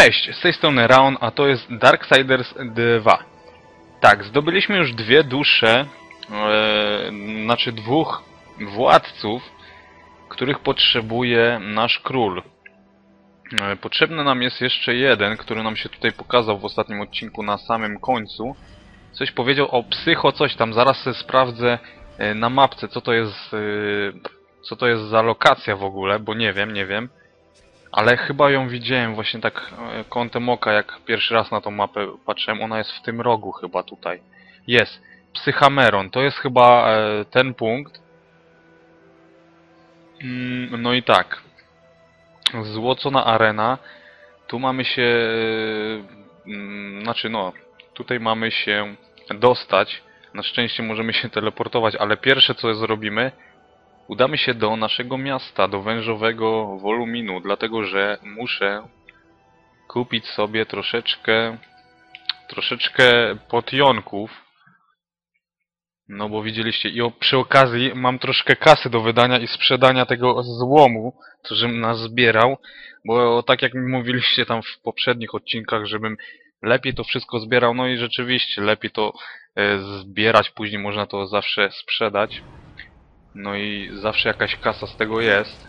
Cześć, z tej strony Raon, a to jest Darksiders 2. Tak, zdobyliśmy już dwie dusze, e, znaczy dwóch władców, których potrzebuje nasz król. E, potrzebny nam jest jeszcze jeden, który nam się tutaj pokazał w ostatnim odcinku na samym końcu. Coś powiedział o psycho coś tam, zaraz sobie sprawdzę e, na mapce, co to jest, e, co to jest za lokacja w ogóle, bo nie wiem, nie wiem. Ale chyba ją widziałem właśnie tak e, kątem oka, jak pierwszy raz na tą mapę patrzyłem. Ona jest w tym rogu chyba tutaj. Jest. Psychameron. To jest chyba e, ten punkt. Mm, no i tak. Złocona arena. Tu mamy się... e, mm, Znaczy no, tutaj mamy się dostać. Na szczęście możemy się teleportować, ale pierwsze co zrobimy, udamy się do naszego miasta, do wężowego woluminu, dlatego że muszę kupić sobie troszeczkę troszeczkę potionków. No bo widzieliście, i o, przy okazji mam troszkę kasy do wydania i sprzedania tego złomu, co żebym nazbierał, bo tak jak mi mówiliście tam w poprzednich odcinkach, żebym lepiej to wszystko zbierał, no i rzeczywiście lepiej to e, zbierać, później można to zawsze sprzedać. No i zawsze jakaś kasa z tego jest.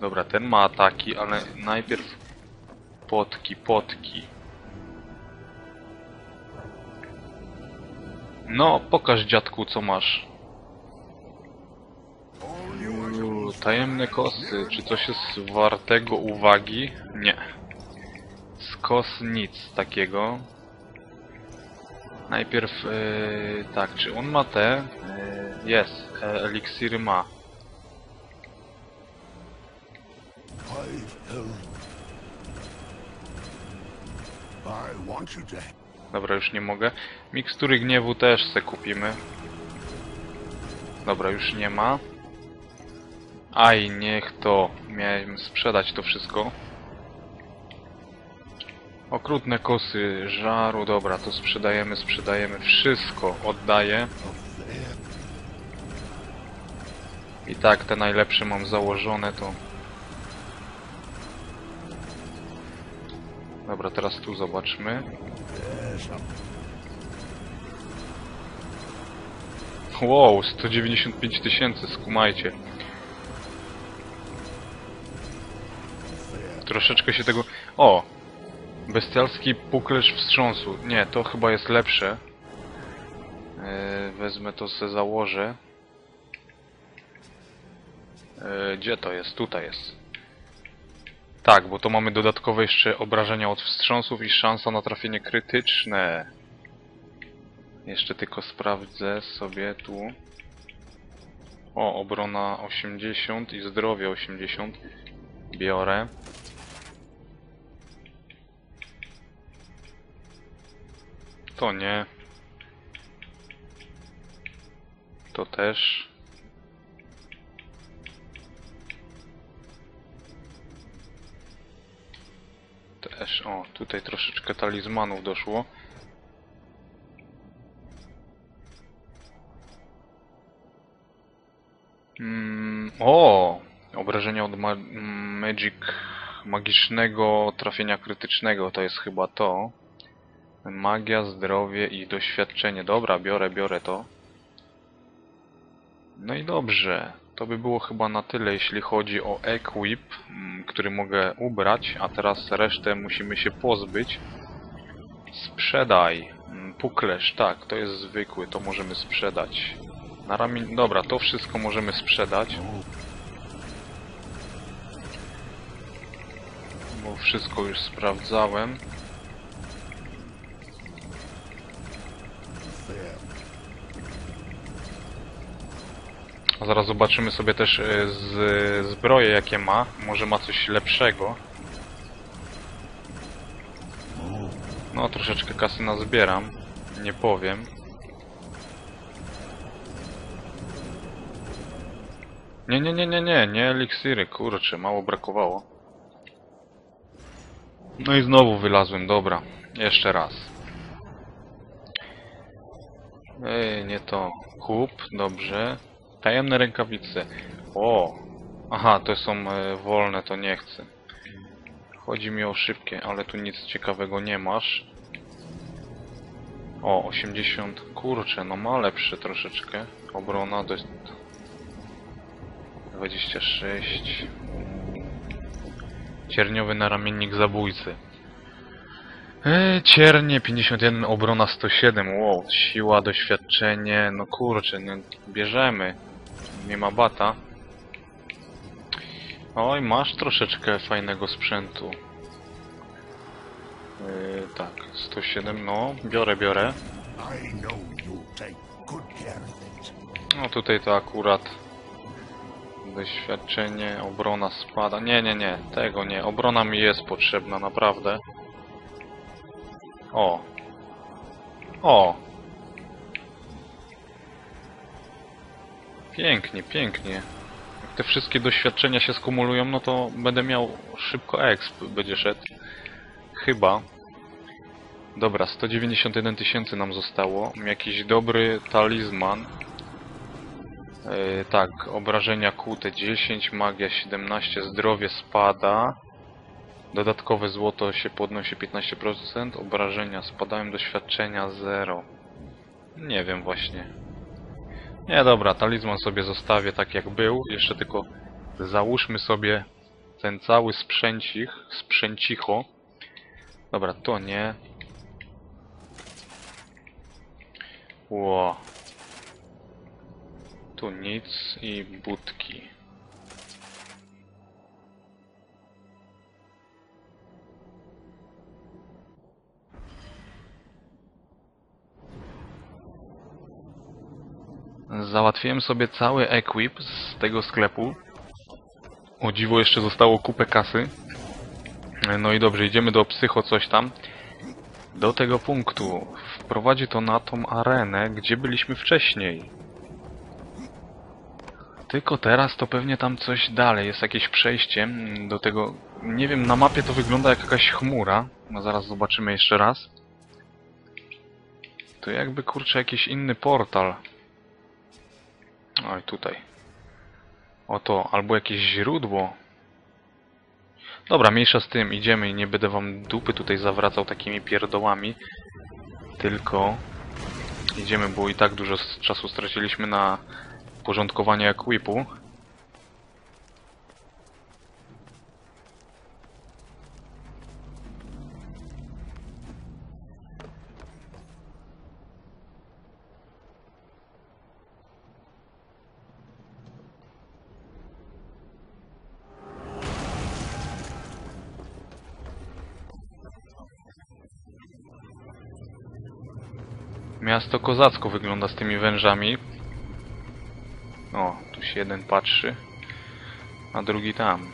Dobra, ten ma ataki, ale najpierw potki, potki. No, pokaż dziadku co masz. Uuu, tajemne kosy. Czy coś jest wartego uwagi? Nie. Z kos nic takiego. Najpierw, e, tak, czy on ma te? E, jest, e, eliksiry ma. Dobra, już nie mogę. Mikstury gniewu też se kupimy. Dobra, już nie ma. Aj, niech to. Miałem sprzedać to wszystko. Okrutne kosy żaru, dobra, to sprzedajemy, sprzedajemy. Wszystko oddaję. I tak te najlepsze mam założone, to... Dobra, teraz tu zobaczmy. Wow, 195 tysięcy, skumajcie. Troszeczkę się tego... O! Bestialski puklerz wstrząsu. Nie, to chyba jest lepsze. Eee, wezmę to se założę. Eee, gdzie to jest? Tutaj jest. Tak, bo to mamy dodatkowe jeszcze obrażenia od wstrząsów i szansa na trafienie krytyczne. Jeszcze tylko sprawdzę sobie tu. O, obrona 80 i zdrowie 80. Biorę. To nie. To też. Też, o, tutaj troszeczkę talizmanów doszło. Mm, o! Obrażenia od ma mm, magic magicznego trafienia krytycznego to jest chyba to. Magia, zdrowie i doświadczenie. Dobra, biorę, biorę to. No i dobrze. To by było chyba na tyle, jeśli chodzi o equip, mm, który mogę ubrać, a teraz resztę musimy się pozbyć. Sprzedaj. Mm, Puklerz, tak, to jest zwykły, to możemy sprzedać. Na ramię... Dobra, to wszystko możemy sprzedać. Bo wszystko już sprawdzałem. A zaraz zobaczymy sobie też e, z zbroje jakie ma. Może ma coś lepszego. No, troszeczkę kasy nazbieram. Nie powiem. Nie, nie, nie, nie, nie, nie eliksiry, kurczę, mało brakowało. No i znowu wylazłem, dobra. Jeszcze raz. Ej, nie to. Kup, dobrze. Tajemne rękawice. O! Aha, to są e, wolne, to nie chcę. Chodzi mi o szybkie, ale tu nic ciekawego nie masz. O, 80. Kurczę, no ma lepsze troszeczkę. Obrona dość... 26. Cierniowy naramiennik zabójcy. E, ciernie 51, obrona 107. Wow, siła, doświadczenie. No kurczę, no, bierzemy. Nie ma bata. Oj, masz troszeczkę fajnego sprzętu. Yy, tak, 107, no, biorę, biorę. No tutaj to akurat doświadczenie, obrona spada. Nie, nie, nie, tego nie. Obrona mi jest potrzebna, naprawdę. O. O. Pięknie, pięknie. Jak te wszystkie doświadczenia się skumulują, no to będę miał szybko exp, będzie szedł. Chyba. Dobra, 191 tysięcy nam zostało. Jakiś dobry talizman. Yy, tak, obrażenia kłute 10, magia 17, zdrowie spada. Dodatkowe złoto się podnosi 15%, obrażenia spadają, doświadczenia 0. Nie wiem właśnie. Nie, dobra, talizman sobie zostawię tak jak był. Jeszcze tylko załóżmy sobie ten cały sprzęcich, sprzęcicho. Dobra, to nie. Ło. Tu nic i budki. Załatwiłem sobie cały equip z tego sklepu. O dziwo jeszcze zostało kupę kasy. No i dobrze, idziemy do psycho coś tam. Do tego punktu. Wprowadzi to na tą arenę, gdzie byliśmy wcześniej. Tylko teraz to pewnie tam coś dalej, jest jakieś przejście do tego... Nie wiem, na mapie to wygląda jak jakaś chmura. No zaraz zobaczymy jeszcze raz. To jakby, kurczę, jakiś inny portal. Oj, tutaj. Oto, albo jakieś źródło. Dobra, mniejsza z tym, idziemy i nie będę wam dupy tutaj zawracał takimi pierdołami. Tylko idziemy, bo i tak dużo czasu straciliśmy na porządkowanie equipu. Miasto kozacko wygląda z tymi wężami. O, tu się jeden patrzy, a drugi tam.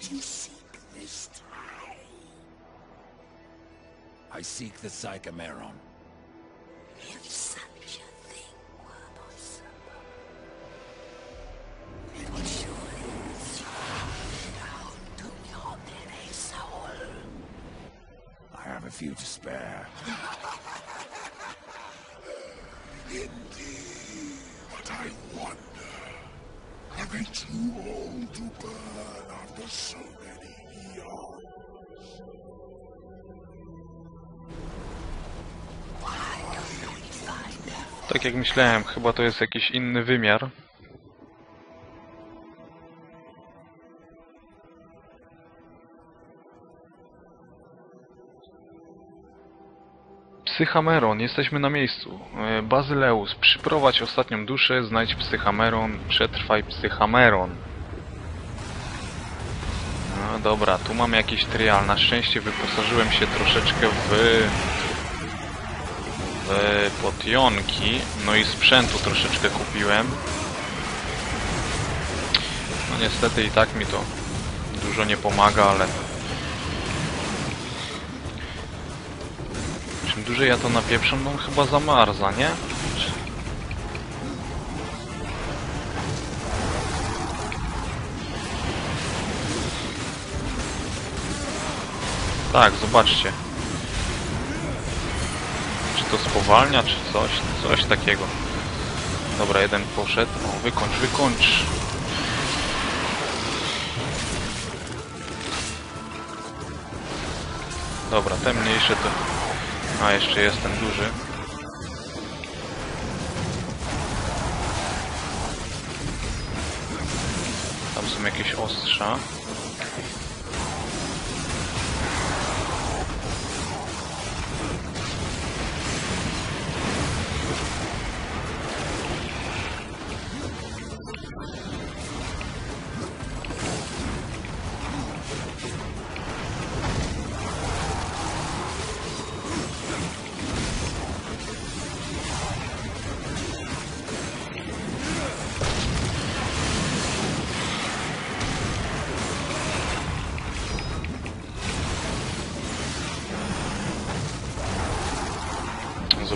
It you seek this time? I seek the Psychomeron. Tak jak myślałem, chyba to jest jakiś inny wymiar. Psychameron, jesteśmy na miejscu. E, Bazyleus, przyprowadź ostatnią duszę, znajdź Psychameron, przetrwaj Psychameron. No dobra, tu mamy jakiś trial. Na szczęście wyposażyłem się troszeczkę w... w potionki. No i sprzętu troszeczkę kupiłem. No niestety i tak mi to dużo nie pomaga, ale... Czym dłużej ja to napieprzam, no chyba zamarza, nie? Tak, zobaczcie. To spowalnia, czy coś? Coś takiego. Dobra, jeden poszedł. O, wykończ, wykończ. Dobra, te mniejsze to... A, jeszcze jest ten duży. Tam są jakieś ostrza.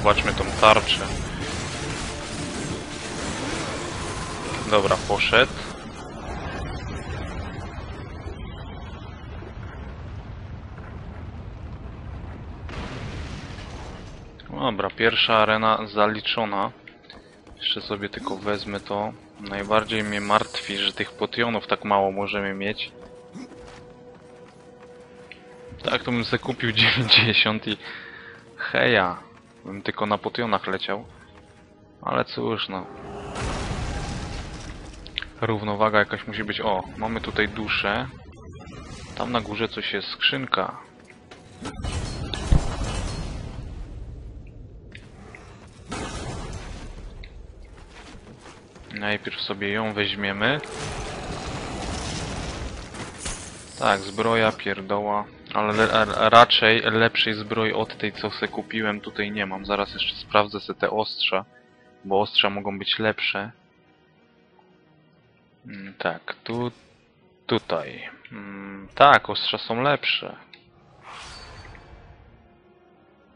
Zobaczmy tą tarczę. Dobra, poszedł. Dobra, pierwsza arena zaliczona. Jeszcze sobie tylko wezmę to. Najbardziej mnie martwi, że tych potionów tak mało możemy mieć. Tak, to bym sobie kupił 90 i... Heja! Bym tylko na potionach leciał. Ale cóż, no. Równowaga jakaś musi być. O, mamy tutaj duszę. Tam na górze coś jest skrzynka. Najpierw sobie ją weźmiemy. Tak, zbroja, pierdoła. Ale le- raczej lepszej zbroi od tej, co se kupiłem, tutaj nie mam. Zaraz jeszcze sprawdzę se te ostrza, bo ostrza mogą być lepsze. Mm, Tak, tu... tutaj. Mm, Tak, ostrza są lepsze.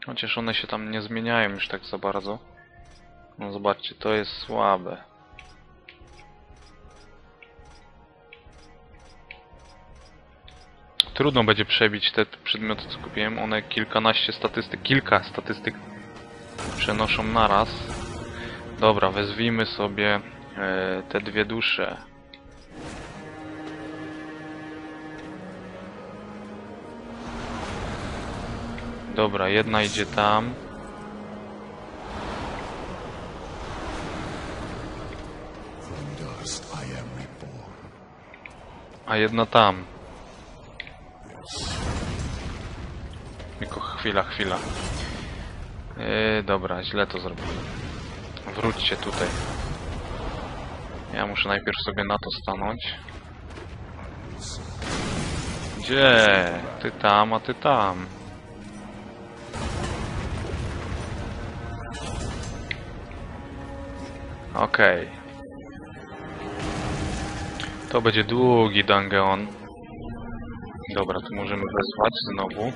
Chociaż one się tam nie zmieniają już tak za bardzo. No zobaczcie, to jest słabe. Trudno będzie przebić te przedmioty, co kupiłem. One kilkanaście statystyk, kilka statystyk przenoszą naraz. Dobra, wezwijmy sobie e, te dwie dusze. Dobra, jedna idzie tam. A jedna tam. Chwila, chwila. Yy, dobra, źle to zrobiłem. Wróćcie tutaj. Ja muszę najpierw sobie na to stanąć. Gdzie? Ty tam, a ty tam. Okej. To będzie długi dungeon. Dobra, tu możemy wezwać znowu.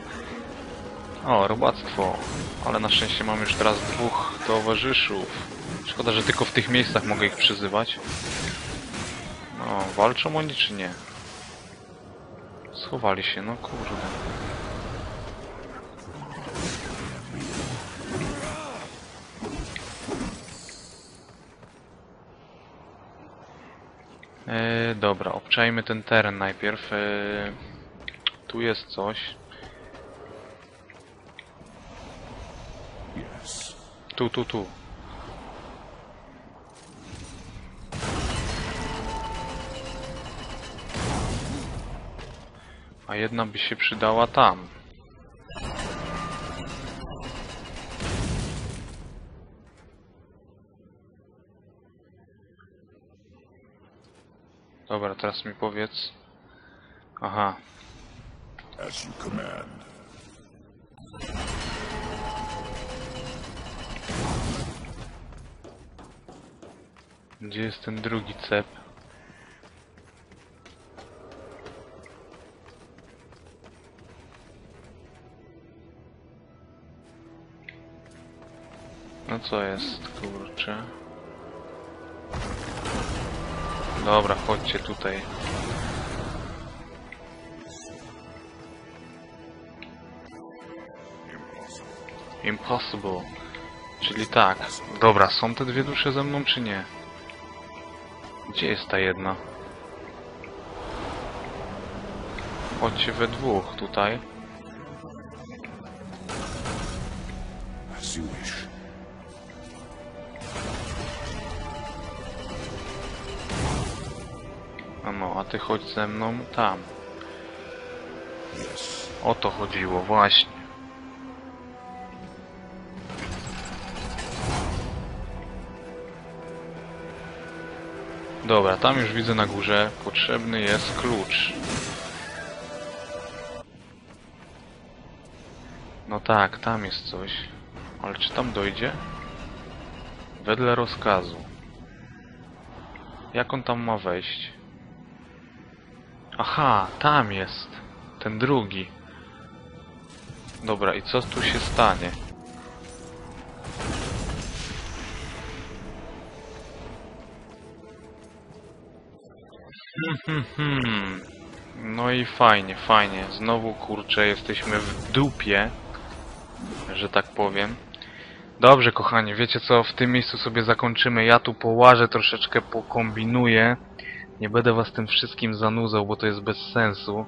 O, robactwo. Ale na szczęście mam już teraz dwóch towarzyszów. Szkoda, że tylko w tych miejscach mogę ich przyzywać. No, walczą oni czy nie? Schowali się, no kurde. E, dobra, obczajmy ten teren najpierw. E, tu jest coś. Tu, tu, tu. A jedna by się przydała tam. Dobra, teraz mi powiedz. Aha. As you command. Gdzie jest ten drugi cep? No co jest, kurczę? Dobra, chodźcie tutaj. Impossible. Czyli tak. Dobra, są te dwie dusze ze mną, czy nie? Gdzie jest ta jedna? Chodźcie we dwóch tutaj. A no, a ty chodź ze mną tam. O to chodziło, właśnie. Dobra, tam już widzę na górze. Potrzebny jest klucz. No tak, tam jest coś. Ale czy tam dojdzie? Wedle rozkazu. Jak on tam ma wejść? Aha, tam jest. Ten drugi. Dobra, i co tu się stanie? Hmm, hmm. No i fajnie, fajnie. Znowu kurczę, jesteśmy w dupie, że tak powiem. Dobrze, kochani, wiecie co? W tym miejscu sobie zakończymy. Ja tu połażę, troszeczkę pokombinuję. Nie będę was tym wszystkim zanudzał, bo to jest bez sensu.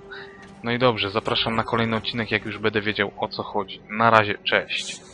No i dobrze, zapraszam na kolejny odcinek, jak już będę wiedział o co chodzi. Na razie, cześć.